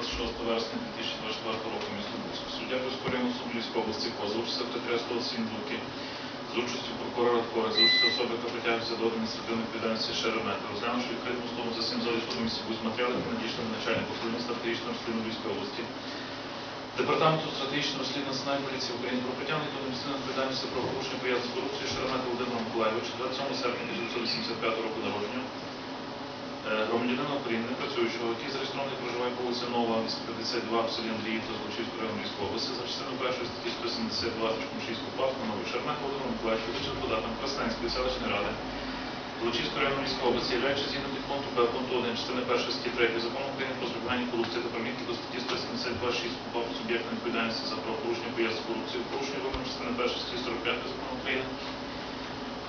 26 вересня 2024 року місто Бузьку. Суддя суду Львівської області позов секретаря 107 Дуки з участю прокурора Кори, з участю особи, яка притягується до адміністративної відповідальності Шеремета, розглянувши відкритому судовому засім залі суду місті Бузь матеріали, які надійшли на начальника управління стратегічного розслідування Львівської області, Департаменту стратегічного розслідування Національної поліції України про притягнення до адміністративної відповідальності про порушення пов'язаних з корупцією Шеремета Володимира Миколаївича 27 серпня 1985 року народження. Е, громадянина України, працюючого, який зареєстрований проживає по Нова, 52 в селі Андріївка, Злочівської району Львівської області, за частиною першої статті 172.6 КУПАП встановив Шермет Володимир Миколаївич, податом Красненської селищної ради. Злочівської району Львівської області, являючи згідно підпункту Б пункту 1 частини 1 статті 3 закону України про запобігання корупції та примітки до статті 172.6 КУПАП суб'єктної відповідальності за правопорушення пов'язаних з корупцією, порушення вимог частини 1 статті 45 закону України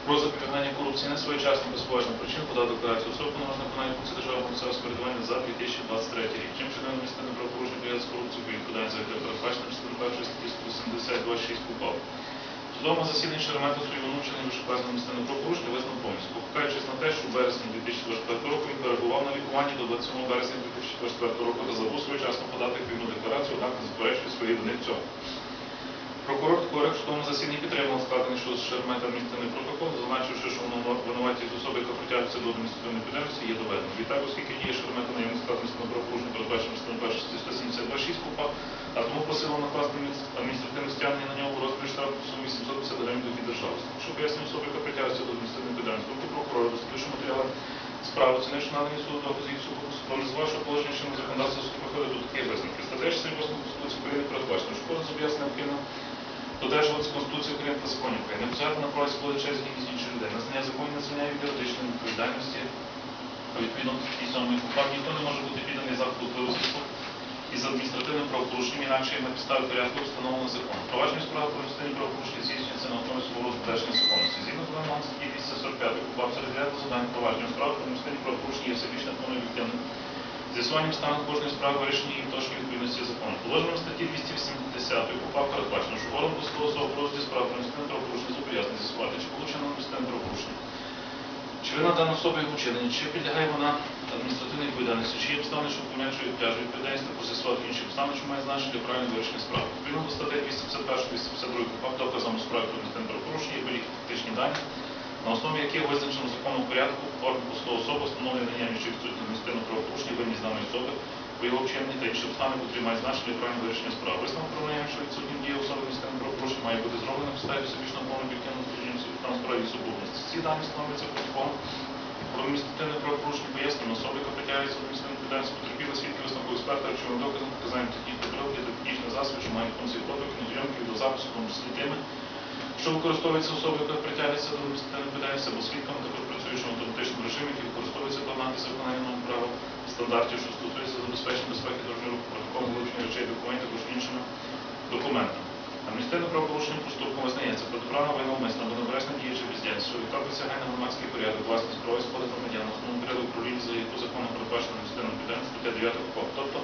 про запобігання корупції не своєчасно без поважних причин подав декларацію особи повноважної виконання функції державного місцевого самоврядування за 2023 рік. Чим чином адміністративне правопорушення пов'язане з корупцією відповідальність за яке передбачено частиною першої статті 182.6 КУПАП. В судовому засіданні Шеремета свої винучені вишукати адміністративне правопорушення визнав повністю, покупаючись на те, що в березні 2024 року він перебував на лікуванні до 27 березня 2024 року та забув своєчасно подати відповідну декларацію, однак не заперечує свої вини в цьому. Прокурор Корек в судовому засіданні підтримав складений щодо Шеремета адміністративний протокол, зазначивши, що винуватість особи, яка притягується до адміністративної відповідальності, є доведено. Відтак, оскільки діє Шеремета на йому складений адміністративного правопорушення, передбачено статті 172.6 КУПА, а тому просило накласти адміністративне стягнення на нього у розмірі штрафу в сумі 750 гривень до держави. Що пояснює особи, яка притягується до адміністративної відповідальності, думки прокурора, дослідивши матеріали справи, оцінивши надані суду докази і суду, проаналізувавши положення чинного законодавства, суд виходить до таких висновків. Стаття 68 Конституції України передбачено, що кожен зобов'язаний необхідно додержуватися Конституції України та законів України, на і свободи через гідність інших людей, назнання законів звільняє від юридичної відповідальності, відповідно до статті 7 КУПАП ніхто не може бути підданий заходу впливу зв'язку із адміністративним правопорушенням, інакше на підставі порядку встановленого законом. Провадження справи про адміністративні правопорушення здійснюється на основі свого збереження законності. Згідно з вимогами статті 245 КУПАП це розглядає завдання провадження справи про адміністративні правопорушення є всебічно об'єктивним. З'ясуванням стану кожної справи вирішення її точної відповідності закону. Положенням статті 280 КУПАП передбачено, що орган посадового особи в розгляді справи про адміністративне правопорушення зобов'язаний чи получено адміністративне правопорушення, чи вина дана особа його вчинення, чи підлягає вона адміністративній відповідальності, чи є обставини, що пом'якшує обтяжує відповідальність та процесуати інші обставини, що має значення для правильного вирішення справи. Відповідно до статей 251-252 КУПАП доказом у справі про адміністративне правопорушення є будь-які фактичні дані, на основі яких визначено в законному порядку орган посадового особи встановлює наявність чи відсутність адміністративного правопорушення винні даної особи по його вчиненні та інші обставини, котрі мають значення для правильного вирішення справи. Висновок про наявність, що відсутні дії особи адміністративного правопорушення має бути зроблено на підставі всебічного повного об'єктивного служіння там справі і. Ці дані становляться протоколом про адміністративне правопорушення пояснення особи, яка притягується до адміністративної відповідальності, потерпіла свідки висновку експерта, речовим доказом, показанням технічних приладів та технічних засобів, що мають функції фото, кінозйомки, відеозапису, в тому числі тими, що використовується особою, яка притягується до відповідальності або свідками, також працюючи в автоматичному режимі, які використовуються для аналізу виконання норм права стандартів, що стосуються забезпечення безпеки дорожнього руху, протоколу вилучення речей, документів, також іншими документами. Адміністративне правопорушення проступком визнається протиправна вина умисна або небережна дія чи бездіяльність, що відтак на громадський порядок, власність, права і свободи громадян, основному порядку управління, за яку законом передбачено адміністративну відповідальність, стаття 9 КОП. Тобто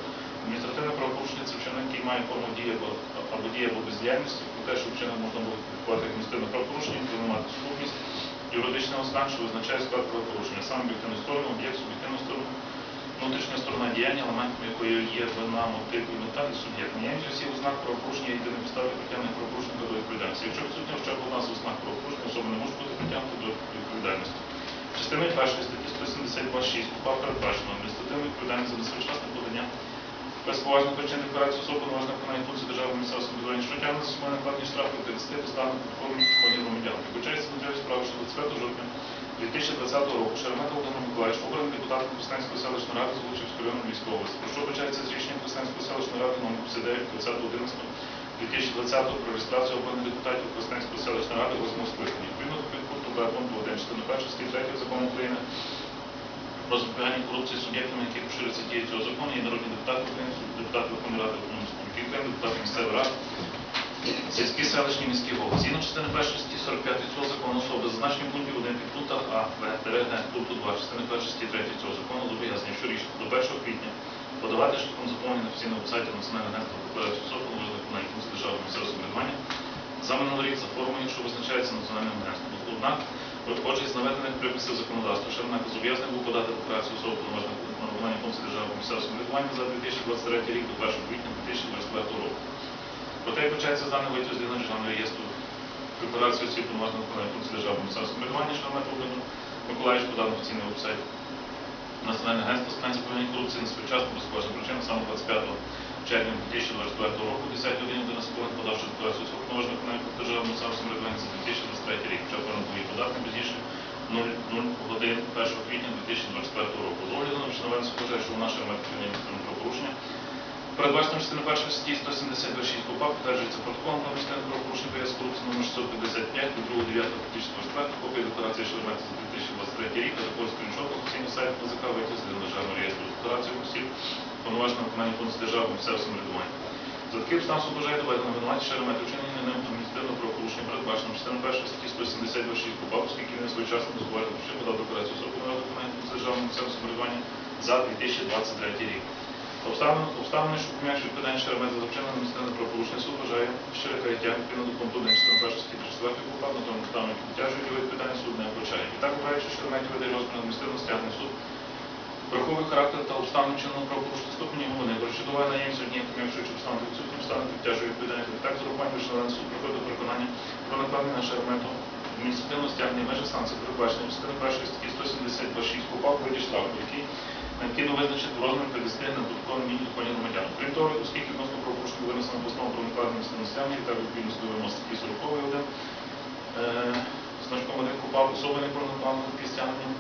адміністративне правопорушення це вчинок, який має форму дії або, дії або бездіяльності, про те, що вчинок можна було як адміністративне правопорушення, мати сукупність юридичного ознак, що визначає склад правопорушення, саме об'єктивну сторону, об'єкт, суб'єктивну сторону, внутрішня сторона діяння, елементом якої є вина, мотив і мета і суб'єкт. Наявність усіх ознак правопорушення є єдиною підставою притягнення правопорушника до відповідальності. Якщо відсутня хоча б одна з ознак правопорушення, особа не може бути притягнута до відповідальності. Частиною першої статті 172.6 КУПА передбачено адміністративну відповідальність за несвоєчасне подання без поважних причин декларації особи поважно виконання функції державного місцевого самоврядування, що тягне за собою накладні штрафи від 30 поставлених підформних доходів громадян. Вибачається матеріалі справи, що 25 жовтня 2020 року Шеремета Володимир Миколаївич, обраний депутатом Костанської селищної ради з Лучівської району Львівської області. Про що вбачається з рішенням Костанської селищної ради номер 59 20.11.2020 про реєстрацію обраних депутатів Костанської селищної ради 8 скликання. Відповідно до підпункту Б пункту 1 частини 1 статті 3 закону України про запобігання корупції суб'єктами, які поширюються дії цього закону, є народні депутати України, депутати Верховної Ради Республіки України, депутати місцевої ради, сільські селищні міські голови. Згідно частини першої статті 45 цього закону особи, зазначені в пункті 1 підпунктах А, В, Г, пункту 2, частини першої статті 3 цього закону зобов'язані щорічно до 1 квітня подавати шляхом заповнення офіційного сайті Національного агентства декларацію особи належних виконання функцій державного місцевого самоврядування за минулий рік за формою, що визначається національним агентством. Однак Виходячи з наведених приписів законодавства, Шеремето зобов'язаний був подати декларацію повноважених на виконання функцій державного місцевого самоврядування за 2023 рік до 1 квітня 2024 року. Проте вбачається з даним витяг з єдиного державного реєстру декларацію осіб повноважених на виконання функцій державного місцевого самоврядування Шеремето Володимир Миколаївич подав офіційний вебсайт. Національне агентство з питань запобігання корупції на своєчасну безкоштовну причину саме 25 червня 2024 року, 10 годин 11 хвилин, подавши декларацію повноважених на виконання державного самоврядування за 2023 рік, повинен був її пізніше 0 годин 1 квітня 2024 року. З огляду на вчинованець вважає, що вона Шеремето вчинення про порушення. Передбачено частини першої статті 176 КУПА підтверджується протоколом про адміністративне правопорушення перед корупції номер 655 від 2.9.2024 копії декларації Шеремета за 2023 рік, а також скріншот офіційного сайту ПЗК з державного реєстру. Декларації осіб, повноваженого виконання функцій державного місцевого самоврядування. За таким обставин бажає доведено винуваті Шеремета вчинення ним адміністративного правопорушення передбачено частиною першої статті 176 КУПА, оскільки він своєчасно дозволяє що подав декларацію повноваженого виконання функцій державного місцевого самоврядування за 2023 рік. Обставини, що пом'якшують питання Шеремет за вчинення адміністративного правопорушення, суд вважає щире каяття відповідно до пункту 1 частини першої статті 34 КУПА, на тому обставини, які обтяжують його питання суд не вбачає. І так вважає, що Шеремет веде розмір адміністративного стягнення суд враховує характер та обставини вчиненого правопорушення ступені вини, розчитуває наємцю одні пом'якшуючи обставини та відсутні обставини, обтяжують відповідальність. Так, з урахуванням вишлений суд приходить до переконання про накладення на Шеремету адміністративного стягнення межі санкцій, передбачені частини першої статті 172 КУПА в виді штрафу, який необхідно визначити розмір привести на додаткові міні доходів громадян. Крім того, оскільки відносно правопорушення винесено постанову про накладення стягнення, так відповідно вимог статті 40 1, е, значком 1 КУПА особи не пронакладено такі стягнення,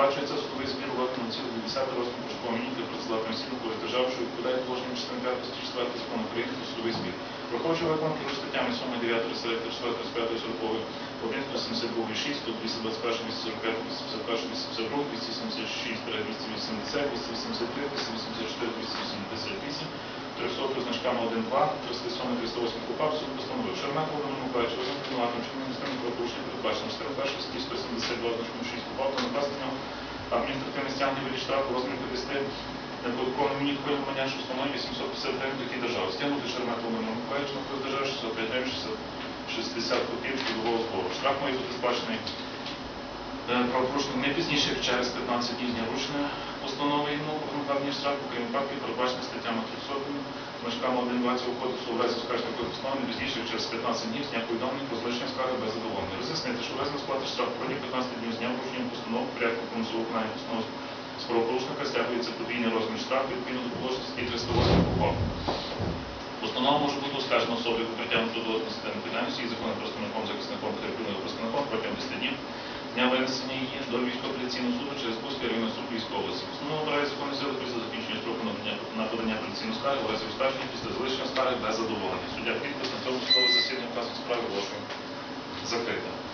сплачується судовий збір в розмірі цілу цілих 10 розмір пошукового міні для працювати осіб, коли держава, що відповідає положенням частини 5 статті 4 закону України про судовий збір. Враховуючи виконки за статтями 7, 9, 34, 35, 40, 1, 172, 6, 221, 245, 251, 252, 276, 280, 283, 284, 288, 300 значками 1, 2, 307, 308 КУПА, суд постановив. Шермет Володимир Миколаївич, один винуватим чинним адміністративним правопорушенням передбачено 4 першої статті 172 значком 6 КУПА, та накласти на адміністративне стягнення від штрафу у розмірі 50 неподатковим мені громадян, що встановлює 850 гривень такі держави. Стягнути Шермет Володимир Миколаївич на користь держави 605 гривень 60 копійок трудового збору. Штраф має бути сплачений е, правопорушник не пізніше, через 15 днів з дня вручення постанови йому про накладення штрафу, крім випадків, передбачених статтями 300 значками 1.20 кодексу в разі такої постанови пізніше, через 15 днів з дня повідомлення про залишення скарги без задоволення. Роз'яснити, що в разі сплати штрафу протягом 15 днів з дня вручення постанови в порядку примусового виконання постанови з правопорушника стягується подвійний розмір штрафу відповідно до положення статті 308 КУПАП. Постанова може бути оскаржена особою по притягнуту до адміністративної відповідальності і законним представником, захисником та терпільним представником протягом 10 днів дня винесення її до військово-апеляційного суду через Бузький районний суд Львівської області. Постанова обирає законні сили після закінчення строку на подання апеляційної скарги, в разі оскарження після залишення скарги без задоволення. Суддя підпис на цьому судове засідання в справи оголошую закрите.